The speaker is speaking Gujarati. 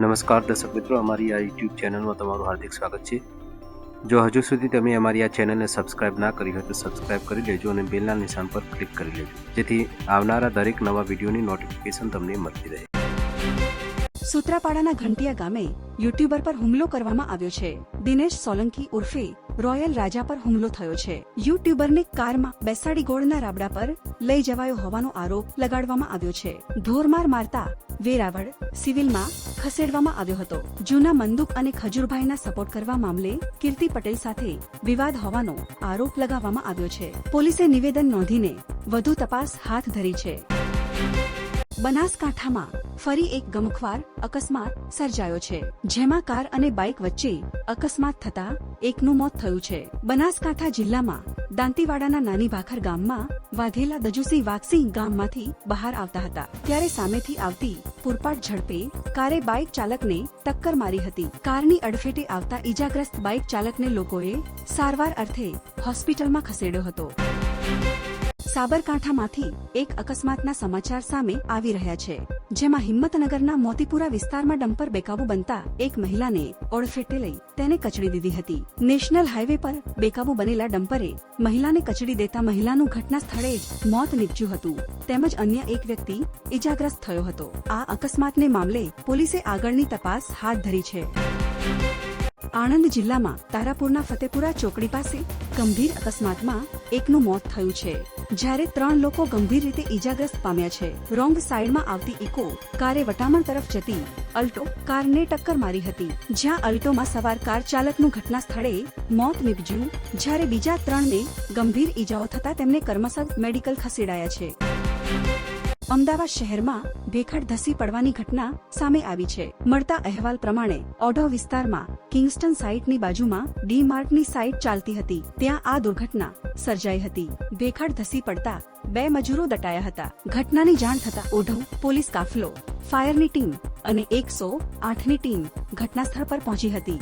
નમસ્કાર દર્શક મિત્રો, અમારી આ યુટ્યુબ ચેનલમાં તમારું હાર્દિક સ્વાગત છે. જો હજુ સુધી તમે અમારી આ ચેનલને સબસ્ક્રાઇબ ના કરી હોય તો સબસ્ક્રાઇબ કરી લેજો અને બેલના નિશાન પર ક્લિક કરી લેજો. જેથી આવનારા દરેક નવા વિડીયોની નોટિફિકેશન તમને મળતી રહે. સૂત્રાપાડાના ઘંટિયા ગામે યુટ્યુબર પર હુમલો કરવામાં આવ્યો છે. દિનેશ સોલંકી ઉર્ફે રોયલ રાજા પર હુમલો થયો છે. યુટ્યુબરને કારમાં બેસાડી ગોળના રાબડા પર લઈ જવાયો હોવાનો આરોપ લગાડવામાં આવ્યો છે. ઢોરમાર મારતા વેરાવળ સિવિલમાં ખસેડવામાં આવ્યો હતો. જૂના મંદુક અને ખજૂરભાઈના સપોર્ટ કરવા મામલે કીર્તિ પટેલ સાથે વિવાદ હોવાનો આરોપ લગાવવામાં આવ્યો છે. પોલીસે નિવેદન નોંધીને વધુ તપાસ હાથ ધરી છે. બનાસકાંઠામાં ફરી એક ગમખ્વાર અકસ્માત સર્જાયો છે, જેમાં કાર અને બાઇક વચ્ચે અકસ્માત થતા એકનું મોત થયું છે. બનાસકાંઠા જિલ્લામાં દાંતીવાડાના નાની ભાખર ગામમાં વાઘેલા દજુસી વાગસિંહ ગામમાંથી બહાર આવતા હતા. ત્યારે સામેથી આવતી પૂરપાટ ઝડપે કારે બાઇક ચાલકને ટક્કર મારી હતી. કારની અડફેટે આવતા ઈજાગ્રસ્ત બાઇક ચાલકને લોકોએ સારવાર અર્થે હોસ્પિટલમાં ખસેડ્યો હતો. સાબરકાંઠામાંથી એક અકસ્માતના સમાચાર સામે આવી રહ્યા છે, જેમાં હિંમતનગરના મોતીપુરા વિસ્તારમાં ડમ્પર બેકાબુ બનતા એક મહિલાને ઓળફેટે લઈ તેને કચડી દીધી હતી. નેશનલ હાઈવે પર બેકાબુ બનેલા ડમ્પરે મહિલાને કચડી દેતા મહિલાનું ઘટના સ્થળે જ મોત નીપજ્યું હતું. તેમજ અન્ય એક વ્યક્તિ ઇજાગ્રસ્ત થયો હતો. આ અકસ્માતને મામલે પોલીસે આગળની તપાસ હાથ ધરી છે. આણંદ જિલ્લામાં તારાપુરના ફતેપુરા ચોકડી પાસે ગંભીર અકસ્માતમાં એકનું મોત થયું છે. જ્યારે ત્રણ લોકો ગંભીર રીતે ઈજાગ્રસ્ત પામ્યા છે. રોંગ સાઈડમાં આવતી ઇકો કારે વટામણ તરફ જતી અલ્ટો કારને ટક્કર મારી હતી. જ્યાં અલ્ટોમાં સવાર કાર ચાલકનું ઘટના સ્થળે મોત નીપજ્યું, જ્યારે બીજા ત્રણને ગંભીર ઈજાઓ થતા તેમને કર્મસદ મેડિકલ ખસેડાયા છે. અમદાવાદ શહેરમાં ભેખડ ધસી પડવાની ઘટના સામે આવી છે. મળતા અહેવાલ પ્રમાણે ઓઢો વિસ્તારમાં કિંગસ્ટન સાઇટની બાજુમાં ડી માર્ટની સાઇટ ચાલતી હતી. ત્યાં આ દુર્ઘટના સર્જાઈ હતી. ભેખડ ધસી પડતા બે મજૂરો દટાયા હતા. ઘટનાની જાણ થતા ઓઢવ પોલીસ કાફલો, ફાયરની ટીમ અને એકસો આઠની ટીમ ઘટના સ્થળ પર પહોંચી હતી.